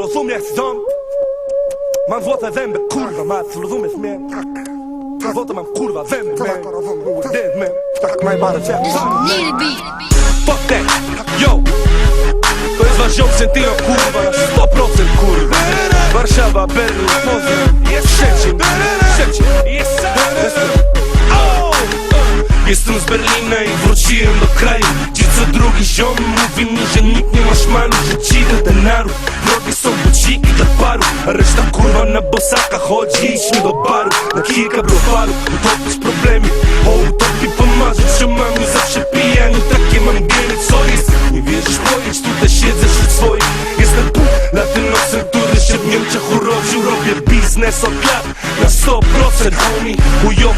Rozumiesz ząb? Mam złote zęby, kurwa mać, rozumiesz mnie? Tak. Złote mam kurwa zęby, man. Tak. Dead, man. Tak najbardziej. Need a beat. Fuck that, yo! To jest wasz ziom Sentino, kurwa, na 100% kurwa Warszawa, Berlin, Poznań, jest Szczecin, jest Jestem, z Berlina i wróciłem do kraju co drugi ziom mówi mi, że nikt nie ma szmanu Że dzidę ten naród, drogie są buciki dla paru A reszta kurwa na bosaka chodzi, idźmy do baru Na kilka browarów, utopić problemy O utopii pomarzyć, że mamy zawsze pijani Takie mam geny, co jest? Nie wierzysz, pojedź, tutaj siedzę wśród swoich Jestem pół latynosem, który się w Niemczech urodził. Robię biznes od lat na 100% homie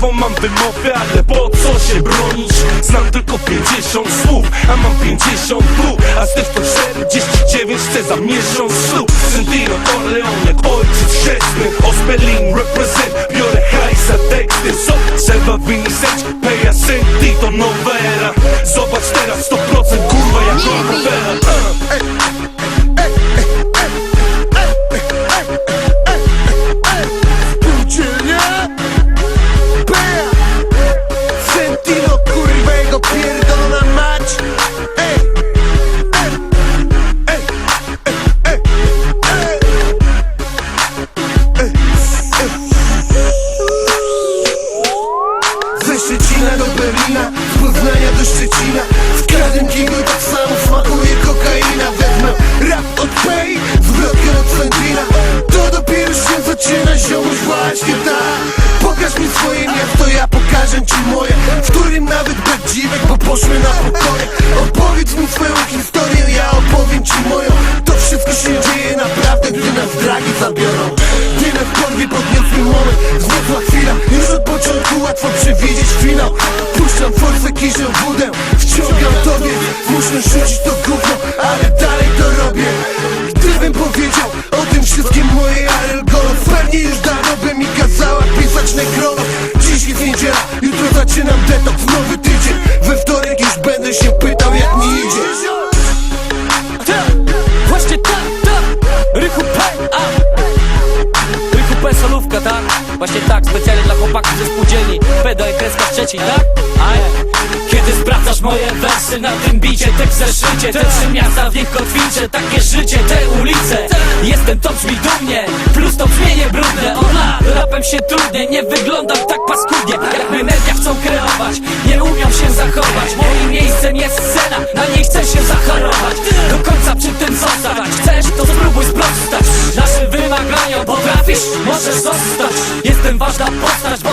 Chujową mam wymowę, ale po co się bronić? Znam tylko 50 słów, a mam 50 tu A z tych to 49 chcę za miesiąc ślub Sentino Corleone jak ojciec chrzestny Ospelin represent, biorę hajsa teksty So, trzeba wynisać, peja senti to nowa era Zobacz teraz 100% kurwa jak Rockefeller for two. I kreska Szczecin, tak? A kiedy sprawdzasz moje wersy na tym bicie Tek zeszycie, te trzy miasta w nich kotwicze Takie życie, te ulice. Jestem to brzmi dumnie Plus to brzmienie brudne. Od rapem się trudnie Nie wyglądam tak paskudnie Jakby media chcą kreować. Nie umią się zachować Moim miejscem jest scena Na niej chcę się zachorować. Do końca przy tym zostać. Chcesz, to spróbuj sprostać. Naszym wymaganiom potrafisz, możesz zostać. Jestem ważna postać, bo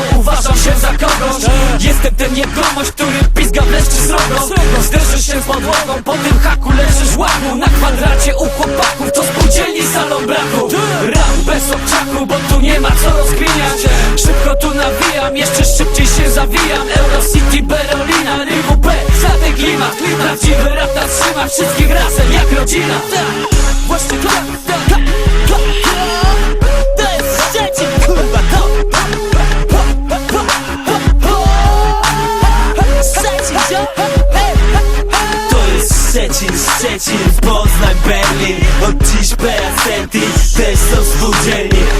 się za kogoś. Jestem ten jegomość, który pizga wreszcie srogo Zderzysz się z podłogą, po tym haku leżysz łaku Na kwadracie u chłopaków, to spółdzielni salon braku. Rap bez obczaku, bo tu nie ma co rozkminiać. Szybko tu nawijam, jeszcze szybciej się zawijam. Eurocity, Berolina, Rychu P, żadnych klimat Prawdziwy rap trzyma wszystkich razem jak rodzina. Tak, właśnie tak, tak,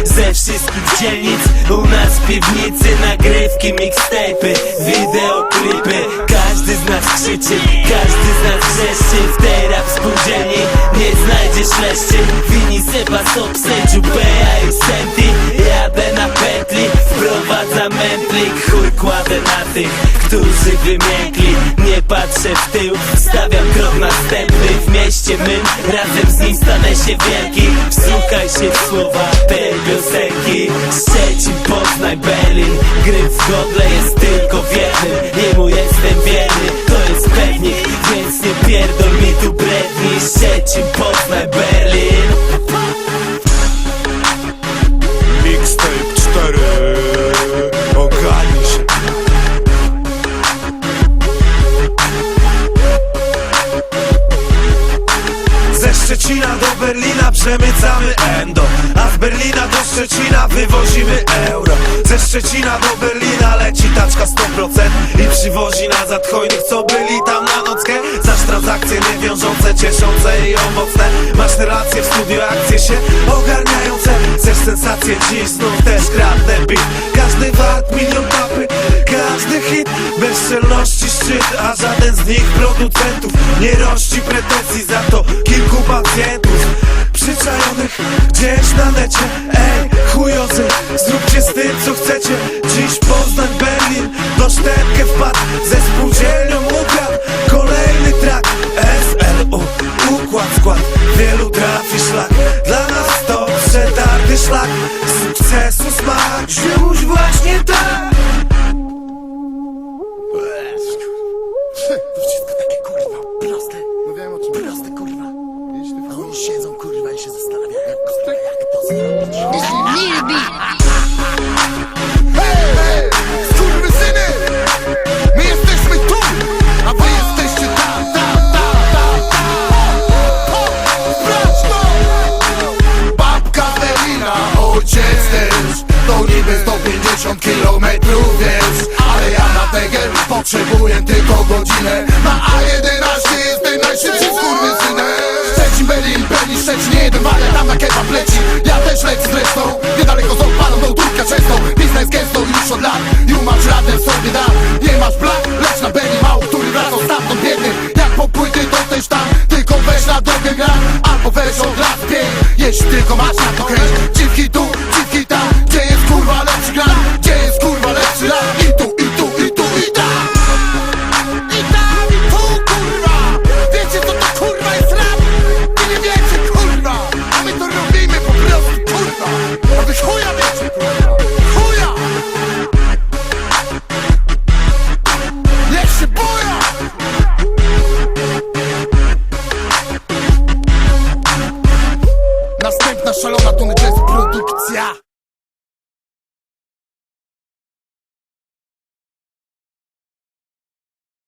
Ze wszystkich dzielnic. U nas w piwnicy Nagrywki, mixtape'y, wideoklipy. Każdy z nas krzyczy, każdy z nas wrzeszczy. W tej rap spółdzielni nie znajdziesz leszczy Wini Seba, Sobsędziu, Bea i Senti Jadę na petli, wprowadzam mętlik. Chuj kładę na tych, którzy wymiękli. Nie patrzę w tył, stawiam krok następny Mieście mym, razem z nim stanę się wielki. Wsłuchaj się w słowa tej piosenki. Szczecin, Poznań, Berlin. Gry w godle jest tylko w jednym. Jemu jestem wierny, to jest pewnik Więc nie pierdol mi tu bredni Szczecina do Berlina przemycamy endo. A z Berlina do Szczecina wywozimy euro. Ze Szczecina do Berlina leci taczka 100% I przywozi nazad hojnych, co byli tam na nockę. Zaś transakcje niewiążące, cieszące i owocne Masz relacje w studio, akcje się ogarniają. Cel Chcesz sensację znów też kradnę beat Każdy wart milion papy, każdy hit. Bezczelności szczyt, a żaden z nich producentów Nie rości pretensji za to kilku pacjentów. Przyczajonych gdzieś na necie. Ej, chujozy, zróbcie z tym co chcecie. Dziś Ojciec też To niby 150 kilometrów, wiesz Ale ja na Tegel potrzebuję tylko godzinę. Na A11 jestem najszybszym skurwysynem. Szczecin, Berlin, Berlin, Szczecin, jeden wale tam na kebab leci. Ja też lecę zresztą, niedaleko z odpadą do turka często Biznes gęsto już od lat i umarz radę sobie da Nie masz blak, lecz na Berlin mało który wracał stamtąd biedny. Jak po płyty to tam, tylko weź na drogę gra Albo weź od jeśli tylko masz na to kręć Dziwki tu, dziwki tam, gdzie